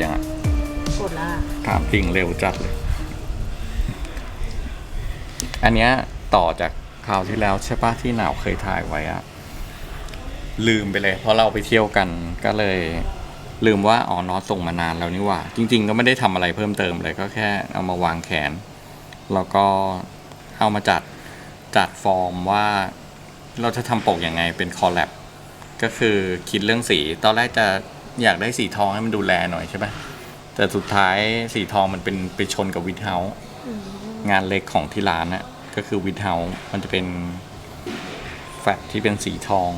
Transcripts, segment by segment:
ดี๋ยวเริ่มกดยังอะกดละถามจริงเร็วจัดเลย อันเนี้ยต่อจากคราวที่แล้วใช่ปะที่หนาวเคยถ่ายไว้อะลืมไปเลย เพราะเราไปเที่ยวกันก็เลย ลืมว่าอ๋อนอตส่งมานานแล้วนี่หว่า จริง ๆ ก็ไม่ได้ทำอะไรเพิ่มเติมเลยก็แค่เอามาวางแขน แล้วก็เอามาจัดจัดฟอร์มว่า เราจะทำปกยังไงเป็นคอลแลบก็คือคิดเรื่องสี ตอนแรกจะ อยากได้สีทองให้มันดูแลหน่อยใช่ปะแต่สุดท้ายสีทองมันเป็นไปชนกับวิทเฮาส์งานเล็กของที่ร้านน่ะก็คือวิทเฮามันจะเป็นแฟลตที่เป็นสีทอง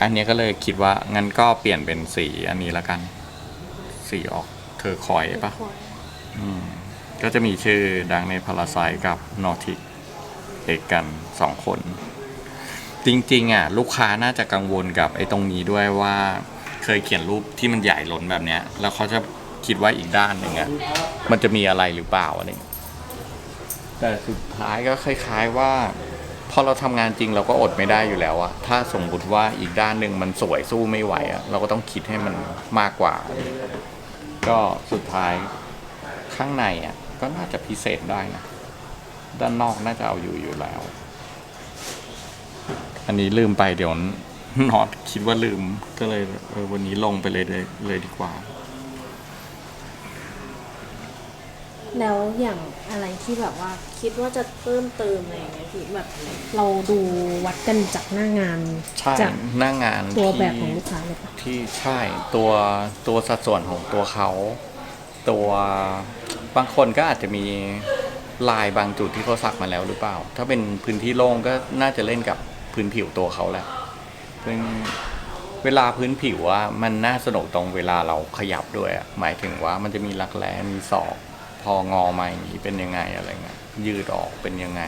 อันเนี้ยก็เลยคิดว่างั้นก็เปลี่ยนเป็นสีอันนี้ละกัน สีออกเธอคอยปะอืมก็จะมีชื่อดังในพาราไซกับนอติกเอกกันสองคน จริง ๆ อะ ลูกค้าน่าจะกังวลกับไอ้ตรงนี้ด้วยว่า เคยเขียนรูปที่มันใหญ่ล้นแบบเนี้ย แล้วเขาจะคิดว่าอีกด้านหนึ่งอะมันจะมีอะไรหรือเปล่าอะไรอย่างเงี้ยแต่สุดท้ายก็คล้ายๆว่าพอเราทำงานจริงเราก็อดไม่ได้อยู่แล้วอะถ้าสมมุติว่าอีกด้านหนึ่งมันสวยสู้ไม่ไหวอะเราก็ต้องคิดให้มันมากกว่า ก็สุดท้ายข้างในอะก็น่าจะพิเศษได้นะ ด้านนอกน่าจะเอาอยู่อยู่แล้ว อันนี้ลืมไปเดี๋ยว นอตคิดว่าลืมก็เลยเออวันนี้ลงไปเลยเลยเลยดีกว่า แล้วอย่างอะไรที่แบบว่าคิดว่าจะเพิ่มเติมอะไรอย่างเงี้ยพี่แบบเราดูวัดกันจากหน้างานใช่จากหน้างานตัวที่แบบของลูกค้าเลยปะที่ใช่ตัวตัวสัดส่วนของตัวเขา ตัวบางคนก็อาจจะมีลายบางจุดที่เขาสักมาแล้วหรือเปล่า ถ้าเป็นพื้นที่โล่งก็น่าจะเล่นกับพื้นผิวตัวเขาแหละ เป็นเวลาพื้นผิวอะมันน่าสนุกตรงเวลาเราขยับด้วยอะหมายถึงว่ามันจะมีรักแร้มีศอก พองอมาอย่างนี้เป็นยังไงอะไรเงี้ยยืดออกเป็นยังไง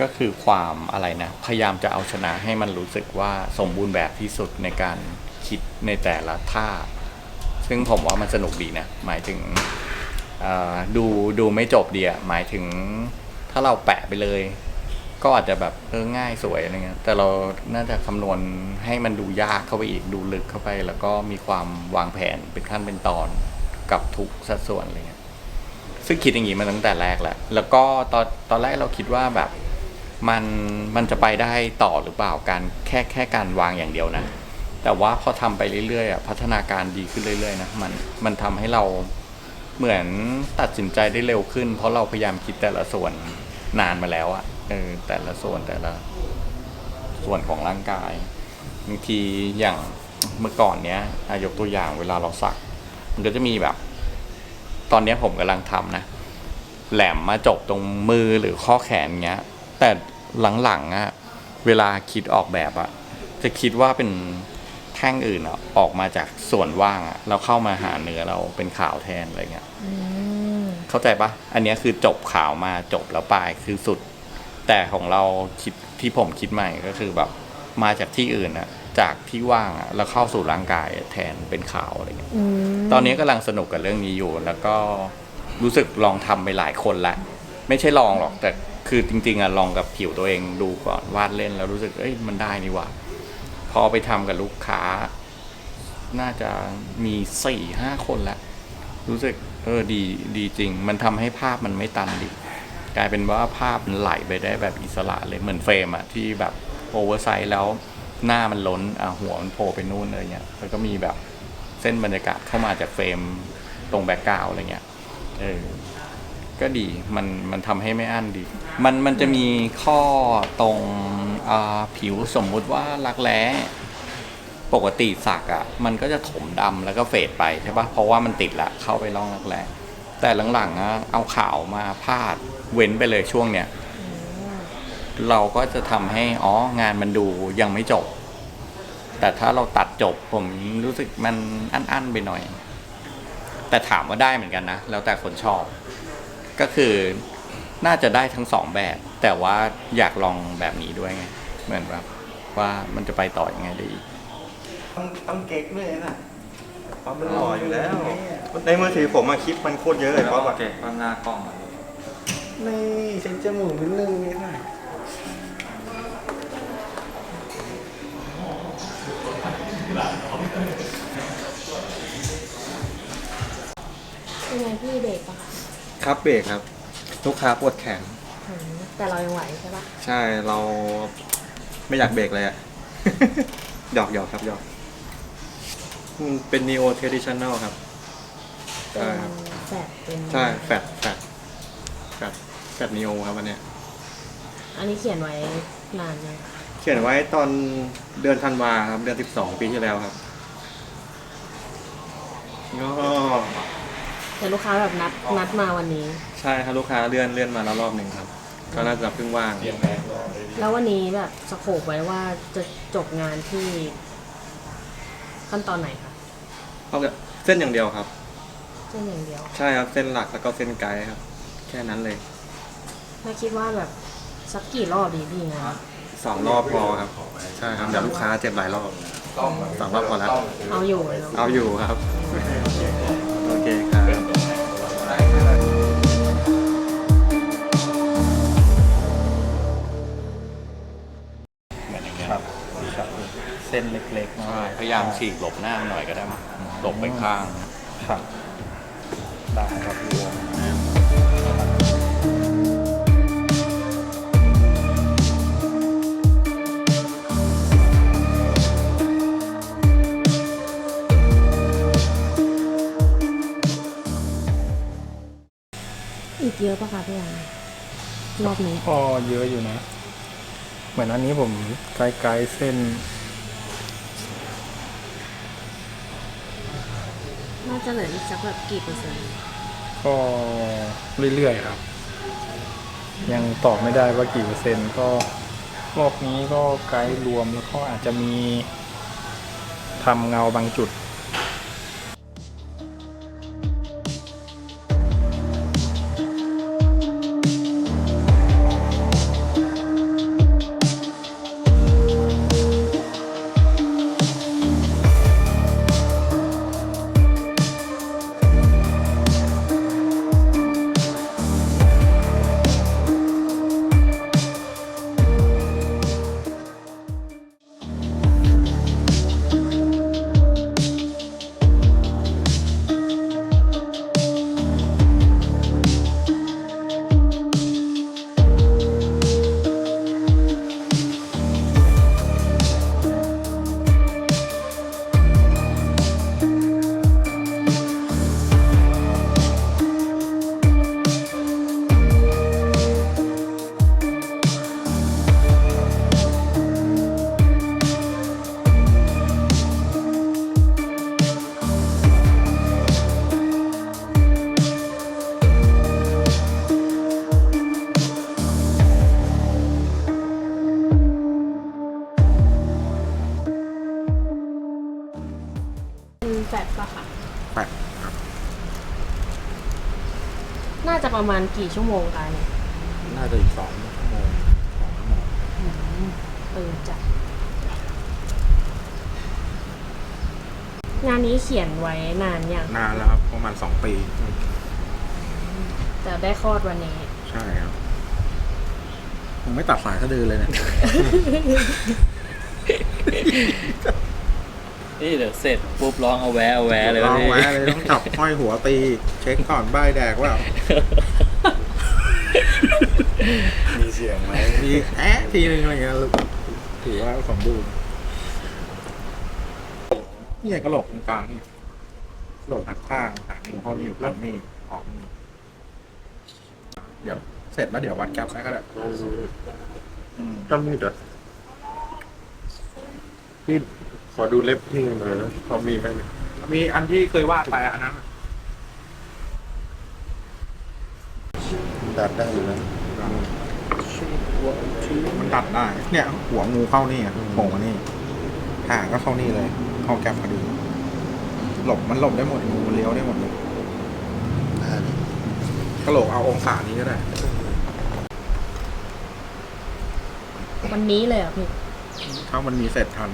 ก็คือความอะไรนะพยายามจะเอาชนะให้มันรู้สึกว่าสมบูรณ์แบบที่สุดในการคิดในแต่ละท่า ซึ่งผมว่ามันสนุกดีนะ หมายถึงดูดูไม่จบเดียหมายถึงถ้าเราแปะไปเลย ก็อาจจะแบบเออง่ายสวยอะไรเงี้ยแต่เราน่าจะคำนวณให้มันดูยากเข้าไปอีกดูลึกเข้าไป แล้วก็มีความวางแผนเป็นขั้นเป็นตอนกับทุกสัดส่วนอะไรเงี้ยซึ่งคิดอย่างนี้มาตั้งแต่แรกแหละแล้วก็ตอนตอนแรกเราคิดว่าแบบมันมันจะไปได้ต่อหรือเปล่าการแค่แค่การวางอย่างเดียวนะ แต่ว่าพอทำไปเรื่อยๆอะพัฒนาการดีขึ้นเรื่อยๆนะมันมันทำให้เราเหมือนตัดสินใจได้เร็วขึ้น เพราะเราพยายามคิดแต่ละส่วนนานมาแล้วอะ เออแต่ละส่วนแต่ละส่วนของร่างกายบางทีอย่างเมื่อก่อนเนี้ยอะยกตัวอย่างเวลาเราสัก มันก็จะมีแบบ ตอนเนี้ยผมกำลังทำนะ แหลมมาจบตรงมือหรือข้อแขนเงี้ย แต่หลังๆอะเวลาคิดออกแบบอะจะคิดว่าเป็นแท่งอื่นอะออกมาจากส่วนว่างอะแล้วเข้ามาหาเนื้อเราเป็นขาวแทนอะไรเงี้ยอืมเข้าใจปะอันเนี้ยคือจบขาวมาจบแล้วปลายคือสุด แต่ของเราคิดที่ผมคิดใหม่ก็คือแบบมาจากที่อื่นอะจากที่ว่างอะแล้วเข้าสู่ร่างกายแทนเป็นขาวอะไรเงี้ยอืมตอนนี้กำลังสนุกกับเรื่องนี้อยู่ แล้วก็รู้สึกลองทำไปหลายคนแล้วไม่ใช่ลองหรอกแต่คือจริง ๆอะลองกับผิวตัวเองดูก่อนวาดเล่นแล้วรู้สึกเอ้ยมันได้นี่หว่าพอไปทำกับลูกค้า น่าจะมีสี่ห้าคนแล้วรู้สึกเออดีดีจริง มันทำให้ภาพมันไม่ตันดิ กลายเป็นว่าภาพมันไหลไปได้แบบอิสระเลยเหมือนเฟรมอะที่แบบโอเวอร์ไซส์แล้วหน้ามันล้นอะหัวมันโผล่ไปนู่นอะไรเงี้ยแล้วก็มีแบบเส้นบรรยากาศเข้ามาจากเฟรมตรงแบ็กกราวอะไรเงี้ยเออก็ดีมันมันทำให้ไม่อั้นดี มันมันจะมีข้อตรงผิวสมมุติว่ารักแร้ปกติสักอะ่ะ มันก็จะถมดำแล้วก็เฟดไปใช่ปะเพราะว่ามันติดละเข้าไปร่องรักแร้ แต่หลังๆอะเอาขาวมาพาดเว้นไปเลยช่วงเนี้ยเราก็จะทำให้อ๋องานมันดูยังไม่จบ แต่ถ้าเราตัดจบผมรู้สึกมันอั้นๆไปหน่อย แต่ถามว่าได้เหมือนกันนะ แล้วแต่คนชอบ ก็คือน่าจะได้ทั้งสองแบบ แต่ว่าอยากลองแบบนี้ด้วยไง เหมือนแบบว่ามันจะไปต่อยังไงได้อีก ต้องต้องเก๊กด้วยนะ ป๊อปมันหล่ออยู่แล้ว ในมือถือผมมาคลิปมันโคตรเยอะเลยป๊อปอะเก็บความหน้ากล้องนี่เซ็นจมูกนิดนึงนี่ค่ะเป็นไงพี่เบรกปะคะครับเบรกครับ ลูกค้าปวดแขน อืมแต่เรายังไหวใช่ปะใช่เราไม่อยากเบรกเลยอะ หยอกหยอกครับหยอก อืมเป็น neo traditional ครับเป็ใช่นครับ แฟดเป็นใช่แฟดแฟดแฟดแฟด neo ครับอันเนี้ย อันนี้เขียนไว้นานยังคะเขียนไว้ตอนเดือนธันวาครับ เดือน12ปีที่แล้วครับก็แต่ลูกค้าแบบนัดนัดมาวันนี้ ใช่ครับลูกค้าเลื่อนเลื่อนมาแล้วรอบหนึ่งครับ ก็น่าจะเพิ่งว่าง แล้ววันนี้แบบสโคปไว้ว่าจะจบงานที่ขั้นตอนไหนคะ เอาแบบเส้นอย่างเดียวครับ เส้นอย่างเดียว ใช่ครับเส้นหลักแล้วก็เส้นไกด์ครับ แค่นั้นเลยถ้าคิดว่าแบบสักกี่รอบดีพี่งานสองรอบพอครับ ใช่ครับเดี๋ยวลูกค้าเจ็บหลายรอบสองรอบพอแล้วเอาอยู่เลยเนอะเอาอยู่ครับ โอเคครับเหมือนอย่างเงี้ยครับครับเส้นเล็กๆเนาะใช่พยายามฉีกหลบหน้ามันหน่อยก็ได้มั้ง หลบไปข้าง ครับ ได้ครับพี่วงอีกเยอะปะคะพี่อันรอบนี้ พอเยอะอยู่นะ เหมือนอันนี้ผมไกลๆเส้น น่า จะเหลืออีกสักแบบกี่เปอร์เซ็นต์ก็เรื่อยๆครับ ยังตอบไม่ได้ว่ากี่เปอร์เซ็นต์ก็รอบนี้ก็ไกด์รวมแล้วก็อาจจะมีทำเงาบางจุด ประมาณกี่ชั่วโมงกันเนี่ยน่าจะอีกสองชั่วโมงสองชั่วโมงตื่นจัดงานนี้เขียนไว้นานยังนานแล้วครับประมาณสองปี แต่ได้คลอดวันนี้ ใช่ครับผมไม่ตัดสายสะดือเลยเนี่ย นี่เดี๋ยวเสร็จปุ๊บร้องเอาแวะเอาแวะเลยลวะองพี่ แวะเลยต้องจับห้อยหัวตี เช็คก่อนใบแดกว่ามีเสียงไหมมีแอะทีนึงอะไรเงี้ยถือว่าสมบูรณ์นี่ไงกระโหลกตรงกลางนี่กระโหลกหักข้างหักเขาอยู่ข้างนี่ออกนี่เดี๋ยวเสร็จแล้วเดี๋ยววัดแก๊ปให้ก็ได้อืมก็มีดอะพี่ ขอดูเล็บพี่หน่อยนะเขามีไหมเนี่ยมีอันที่เคยวาดไปอันนั้นตัดได้อยู่นะมันตัดได้ เนี่ย หัวงูเข้านี่อะโผล่มานี่หางก็เข้านี่เลย เข้าแก๊ปพอดี หลบมันหลบได้หมดงูเลี้ยวได้หมดเลยกระโหลกเอาองศานี้ก็ได้ วันนี้เลยเหรอะพี่ ถ้ามันมีเสร็จทัน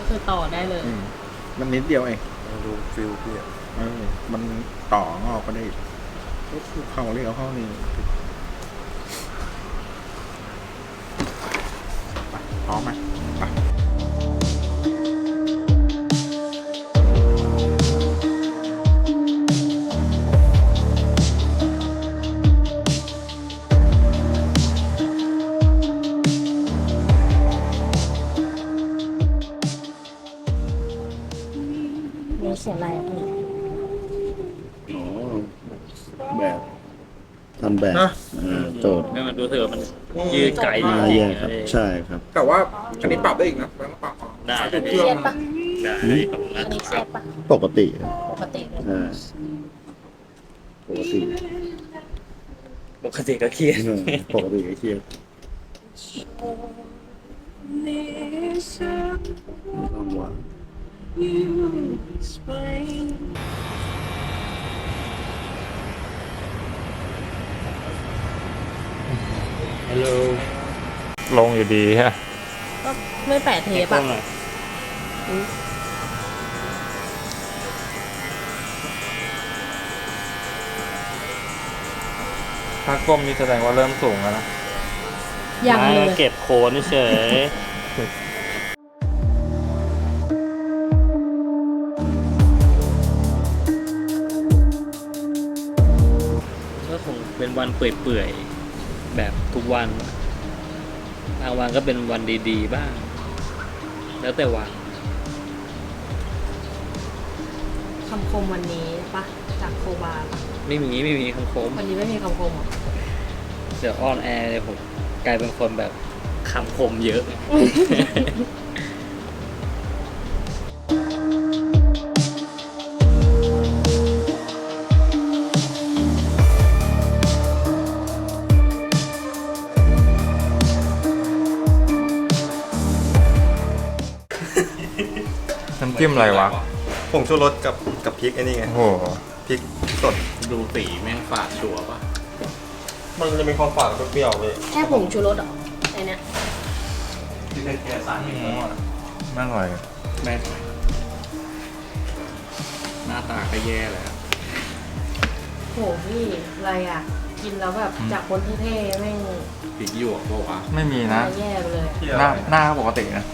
ก็คือต่อได้เลย อืมมันนิดเดียวเองดูฟิลพี่อะเออมันต่องอกก็ได้อีกเข้าเรียกเอาเข้านี่ไปพร้อมไหมไป มันยืดไกลจอ่าริงแย่ๆครับเออใช่ครับ แต่ว่าอันนี้ปรับได้อีกนะต้องปรับได้สายได้เครื่องเครียดปะได้ตรงนั้อันนนี้เครียดปะปกติครับปกติเลยอ่าปกติปกติก็เครียดเออปกติไอ้เครียดไม่ต้องวาง ฮัลโหลลงอยู่ดีฮะก็ไม่แปะเทปอะถ้าก้มนี่แสดงว่าเริ่มสูงแล้วนะยังไม่เลย เก็บโคนเฉยก็คงเป็นวันเปื่อยๆแบบ ทุกวัน บางวันก็เป็นวันดี ๆ บ้าง แล้วแต่วัน คำคมวันนี้ปะจากโคบาปะไม่มีไม่มีคำคม วันนี้ไม่มีคำคมเหรอเดี๋ยวออนแอร์เนี่ยผมกลายเป็นคนแบบคำคมเยอะ จิ้มอะไรวะ ผงชูรสกับกับพริกไอ้นี่ไงโอ้โห พริกสดดูสีแม่งฝาดชัวร์ปะมันจะมีความฝาดเปรี้ยวๆเลยแค่ผงชูรสเหรอไอเนี้ยที่ได้แค่สารไม่พอไม่อร่อยแม่หน้าตาก็แย่แล้ว โหพี่อะไรอะ กินแล้วแบบจากคนเท่ๆแม่งพริกหยวกปะวะไม่มีหนะน้าแย่ไปเลยอะ หน้าหน้าปกตินะ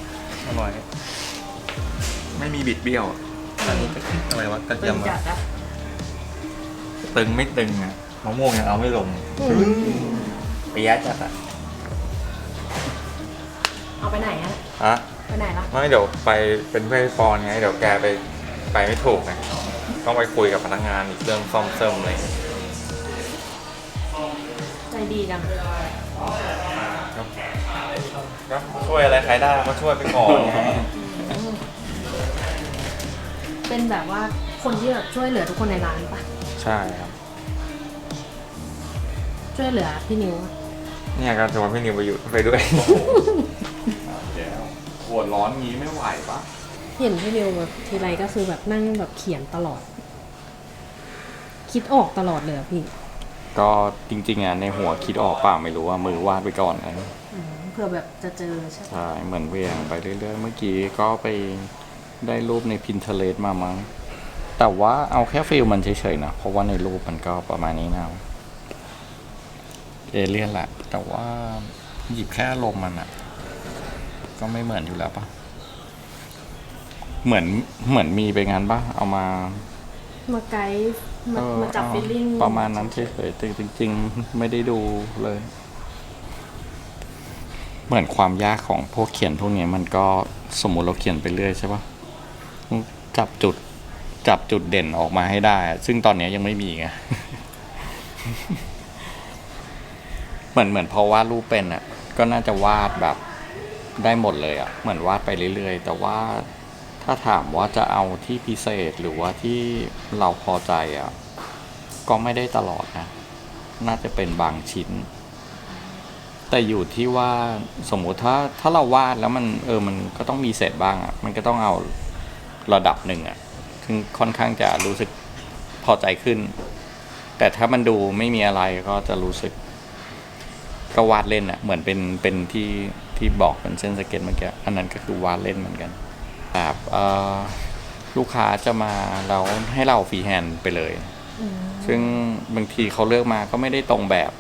อร่อย ไม่มีบิดเบี้ยวอะอะไรวะกระตึเทียมงจัอะดอะตึงไม่ตึงอะมะม่วงยังเอาไม่ลงไปแย่จัดอะเอาไปไหนอะอะไปไหนละไม่เดี๋ยวไปเป็นเพื่อนพี่ปอนไงเดี๋ยวแกไปไปไม่ถูกไงต้องไปคุยกับพนักงานอีกเรื่องซ่อมเสริมอะไรอย่างเงี้ย ใจดีจังก็ช่วยอะไรใครได้ก็ช่วยไปก่อนไง เป็นแบบว่าคนที่แบบช่วยเหลือทุกคนในร้านปะใช่ครับ ช่วยเหลือพี่นิวปะเนี่ยการชวนพี่นิวไปอยู่ไปด้วยเดี๋ยวหัวร้อนงี้ไม่ไหวปะเห็นพี่นิวแบบทีไรก็คือแบบนั่งแบบเขียนตลอด คิดออกตลอดเลยอะพี่ก็จริงๆอะในหัวคิดออกเปล่าไม่รู้ว่ามือวาดไปก่อนนะอืมเผื่อแบบจะเจอใช่ปะ ใช่เหมือนเวียงไปเรื่อยๆ เมื่อกี้ก็ไป ได้รูปใน Pinterest มามั้ง แต่ว่าเอาแค่ฟิลมันเฉยๆนะ เพราะว่าในรูปมันก็ประมาณนี้นะเอเลี่ยนแหละ แต่ว่าหยิบแค่อารมณ์มันอะก็ไม่เหมือนอยู่แล้วปะเหมือนเหมือนมีไปงานปะเอามา มาไกด์มาเออมาจับเอาฟีลลิ่งประมาณนั้นเฉยๆแต่จริง ๆ ไม่ได้ดูเลย เหมือนความยากของพวกเขียนพวกเนี้ยมันก็สมมุติเราเขียนไปเรื่อยใช่ปะ จับจุดจับจุดเด่นออกมาให้ได้ ซึ่งตอนนี้ยยังไม่มีไงเหมือนเหมือนพอวาดรูปเป็นอะ ก็น่าจะวาดแบบได้หมดเลยอะ เหมือนวาดไปเรื่อยๆ แต่ว่าถ้าถามว่าจะเอาที่พิเศษหรือว่าที่เราพอใจอะ ก็ไม่ได้ตลอดนะ น่าจะเป็นบางชิ้น แต่อยู่ที่ว่าสมมุติถ้าถ้าเราวาดแล้วมันเออมันก็ต้องมีเศษบ้างอะ มันก็ต้องเอา ระดับหนึ่งอะถึงค่อนข้างจะรู้สึกพอใจขึ้น แต่ถ้ามันดูไม่มีอะไรก็จะรู้สึกก็วาดเล่นอะเหมือนเป็นเป็นที่ที่บอกเป็นเส้นสเก็ตเมื่อกี้อันนั้นก็คือวาดเล่นเหมือนกันแบบเอ่อลูกค้าจะมาแล้วให้เราฟรีแฮนด์ไปเลยอืมซึ่งบางทีเขาเลือกมาก็ไม่ได้ตรงแบบ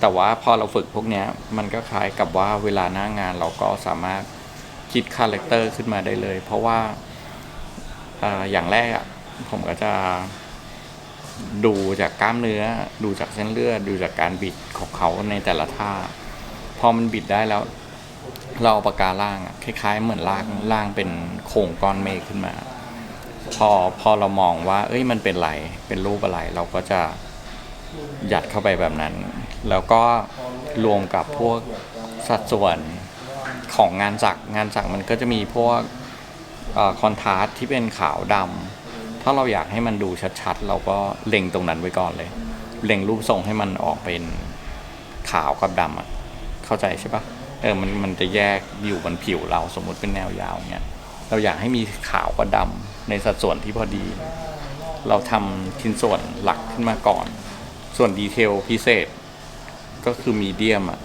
แต่ว่าพอเราฝึกพวกเนี้ยมันก็คล้ายกับว่าเวลาหน้างานเราก็สามารถคิดคาแรคเตอร์ขึ้นมาได้เลย เพราะว่า อย่างแรกอะผมก็จะดูจากกล้ามเนื้อ ดูจากเส้นเลือด ดูจากการบิดของเขาในแต่ละท่า พอมันบิดได้แล้ว เราเอาปากกาล่างคล้ายๆ เหมือนล่างล่างเป็นโครงก้อนเมฆขึ้นมา พอพอเรามองว่า เอ้ยมันเป็นไรเป็นรูปอะไร เราก็จะยัดเข้าไปแบบนั้น แล้วก็รวมกับพวกสัดส่วนของงานจักงานจักมันก็จะมีพวก คอนทราสที่เป็นขาวดำถ้าเราอยากให้มันดูชัดๆ เราก็เล็งตรงนั้นไว้ก่อนเลย เล็งรูปทรงให้มันออกเป็นขาวกับดำอะเข้าใจใช่ปะเออมันมันจะแยกอยู่บนผิวเราสมมุติเป็นแนวยาวเงี้ยเราอยากให้มีขาวกับดำในสัดส่วนที่พอดี เราทำชิ้นส่วนหลักขึ้นมาก่อน ส่วนดีเทลพิเศษก็คือมีเดียมอะ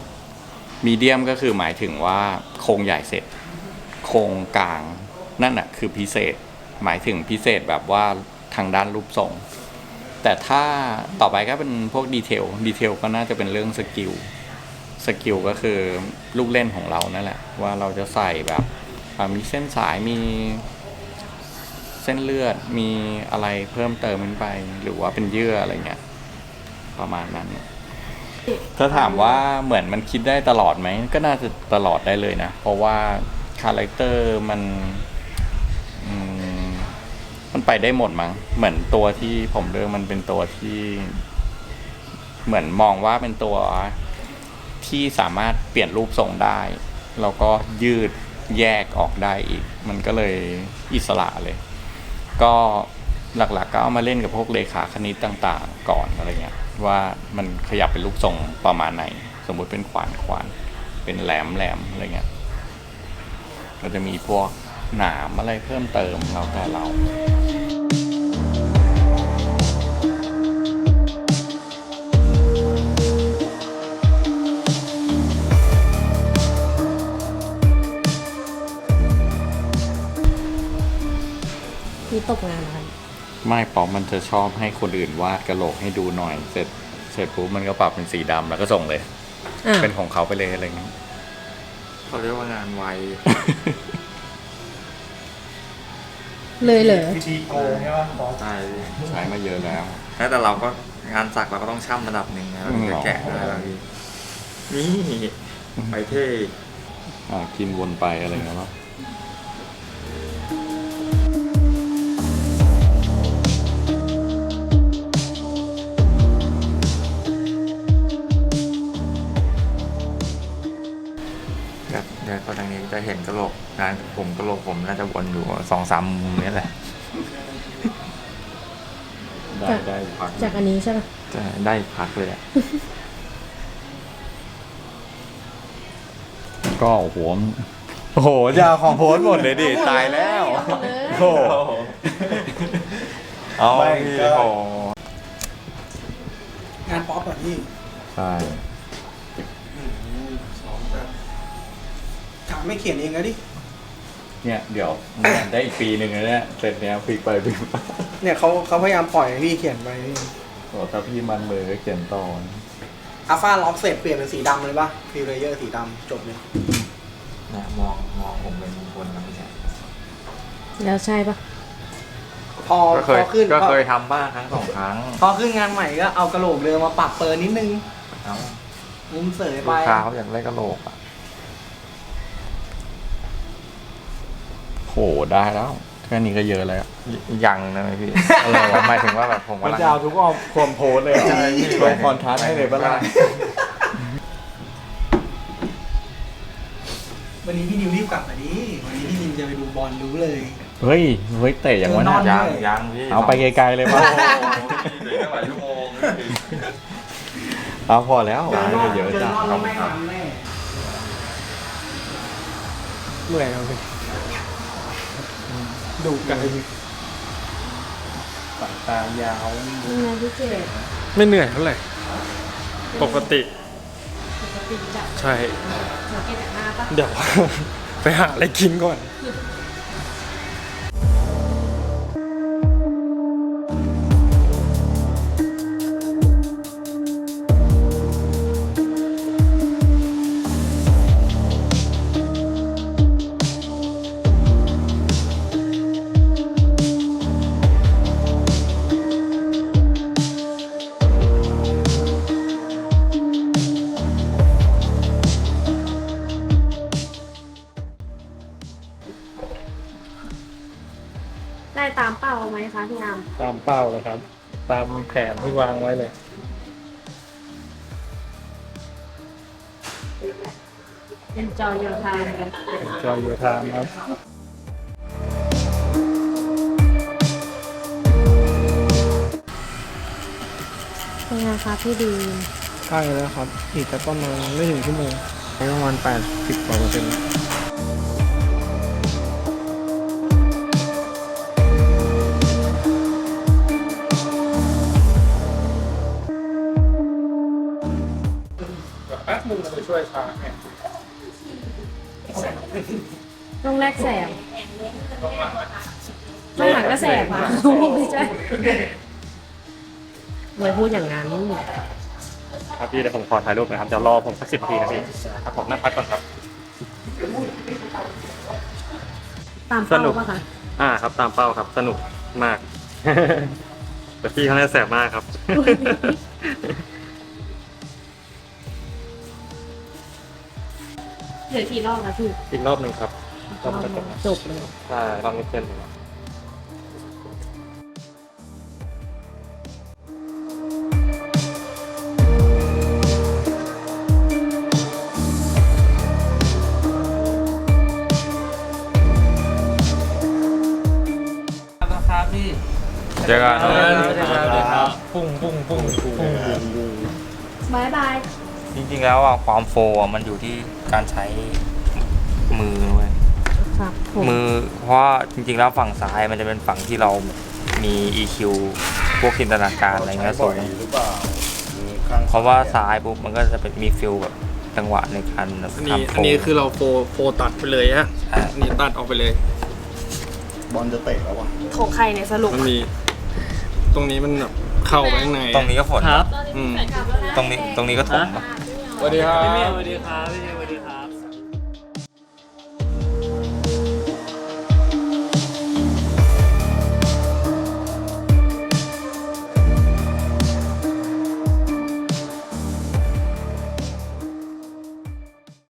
มีเดียมก็คือหมายถึงว่าโครงใหญ่เสร็จ โครงกลาง นั่นอะคือพิเศษ หมายถึงพิเศษแบบว่าทางด้านรูปทรง แต่ถ้าต่อไปก็เป็นพวกดีเทลดีเทลก็น่าจะเป็นเรื่องสกิลสกิลก็คือลูกเล่นของเรานั่นแหละ ว่าเราจะใส่แบบมีเส้นสายมีเส้นเลือดมีอะไรเพิ่มเติมขึ้นไป หรือว่าเป็นเยื่ออะไรเงี้ยประมาณนั้นถ้าถามว่าเหมือนมันคิดได้ตลอดไหม ก็น่าจะตลอดได้เลยนะ เพราะว่าคาแรคเตอร์มัน มันไปได้หมดมั้งเหมือนตัวที่ผมเลือกมันเป็นตัวที่ เหมือนมองว่าเป็นตัวที่สามารถเปลี่ยนรูปทรงได้แล้วก็ยืดแยกออกได้อีก มันก็เลยอิสระเลย ก็หลักๆก็เอามาเล่นกับพวกเลขาคณิตต่างๆ ก่อนอะไรเงี้ยว่ามันขยับเป็นรูปทรงประมาณไหน สมมุติเป็นขวานขวานเป็นแหลมแหลมอะไรเงี้ยก็จะมีพวกหนามอะไรเพิ่มเติมแล้วแต่เรา ตกงานอะไรไม่ปอมมันจะชอบให้คนอื่นวาดกระโหลกให้ดูหน่อย เสร็จเสร็จปุ๊บมันก็ปรับเป็นสีดำแล้วก็ส่งเลย อ่าเป็นของเขาไปเลยอะไรอย่างนี้เขาเรียกว่างานไวเลยเหรอวิธีโกงใช่ไหมบอสใช่ใช้มาเยอะแล้ว แต่เราก็งานสักเราก็ต้องช่ำระดับหนึ่งนะเราถึงจะแกะได้บางทีนี่ไปเท่อ่ากินวนไปอะไรอย่างเงี้ยเนาะ จะเห็นกระโหลกงานผมกระโหลกผมน่าจะวนอยู่สองสามมุมนี้แหละได้ได้พักจากอันนี้ใช่ปะจะได้พักเลยอะก็โอ้โหโอ้โหจะเอาของโพสต์หมดเลยดิตายแล้วโอ้โหเอาไม่พี่ก็ โอ้โห งานป๊อปแบบนี้ ใช่ ไม่เขียนเองนะดิ เนี่ยเดี๋ยวได้อีกปีหนึ่งแล้วเนี่ยเสร็จเนี้ยพลิกไปพลิกมาเนี่ยเขาเขาพยายามปล่อยให้พี่เขียนไปโอ้ถ้าพี่มันมือก็เขียนต่ออัลฟาล็อกเสร็จเปลี่ยนเป็นสีดำเลยป่ะฟิลเลเยอร์สีดำจบเลยเนี่ยมองมองผมเป็นมงคลนะพี่แจ๊คแล้วใช่ปะพอก็เคพยอขึ้นก็พอเคยทำบ้างครั้งสองครั้งพอขึ้นงานใหม่ก็เอากระโหลกเดิมมาปรับเปิดนิดนึงเอามุมเสยลูไปกค้าเขาอยากได้กระโหลกอะ โหได้แล้วแค่นี้ก็เยอะแล้ว ยังนะพี่ อะไรวะหมายถึงว่าแบบผมมันกำลังจะเอาทุกออมความโพสเลยลงคอนทราสต์ให้เลยบ้างล่ะวันนี้พี่นิวรีบกลับมาดิวันนี้พี่นิวจะไปดูบอลรู้เลย เฮ้ยเฮ้ยเตะอย่างวะเออนน่ะอนยังยังพี่เอาไปไกลๆเลยป่ะเดี๋ยวหลายชั่วโมงเอาพอแล้วเจอนอกเยอะเจอจังนอกแล้วแม่งมันแน่เมื่อยแล้วพี่ ดูไกลสายตายาวนี่ไงพี่เจดไม่เหนื่อยเท่าไหร่ปกติปกติจับใช่สังเกตจากหน้าปะเดี๋ยว ไปหาอะไรกินก่อน แผนที่วางไว้เลย enjoy your time จอยอยู่ทางครับเป็นไงคะพี่ดีมใกล้แล้วครับ อีกแต่ประมาณไม่ถึงชั่วโมงประมาณแปดสิบกว่าเปอร์เซ็นต์ ช่วยช้างเนี่ยต้องแรกแสบต้องหลังก็แสบอะไม่ใช่ไม่พูดอย่างนั้นครับพี่เดี๋ยวผมขอถ่ายรูปหนะครับเดี๋ยวรอผมสักสิบนาทีนะพี่ครับผมนั่งพักก่อนครับ ตามสเป้านุก ปะคะอ่าครับตามเป้าครับสนุกมาก แต่พี่เขาเนี่ยแสบมากครับ เหลือกี่รอบนะพี่อีกรอบหนึ่งครับรอบหนึ่งจบเลยใช่รอบนี้เป็นเจอกันปุ้งปุ้งปุ้งปุ้ง บายบาย จริงๆแล้วอะความโฟร์อะมันอยู่ที่การใช้มือเว้ยครับผมมือเพราะว่าจริงๆแล้วฝั่งซ้ายมันจะเป็นฝั่งที่เรามี EQ พวกจินตนาการอะไรเงี้ยสูงหรือเปล่าหรือข้างเพราะว่าซ้ายปุ๊บมันก็จะเป็นมีฟิลแบบจังหวะในการแบบอันนี้ทำโฟอันนี้คือเราโฟโฟตัดไปเลยฮะใช่อันนี้ตัดออกไปเลย บอลจะเตะแล้ววะของใครเนี่ยสรุปมันมีตรงนี้มันแบบเข้าไปข้างในตรงนี้ก็ฝนครับอืมตรงนี้ตรงนี้ก็ถมปะ สวัสดีครับ พี่เมย์สวัสดีครับพี่เมย์สวัส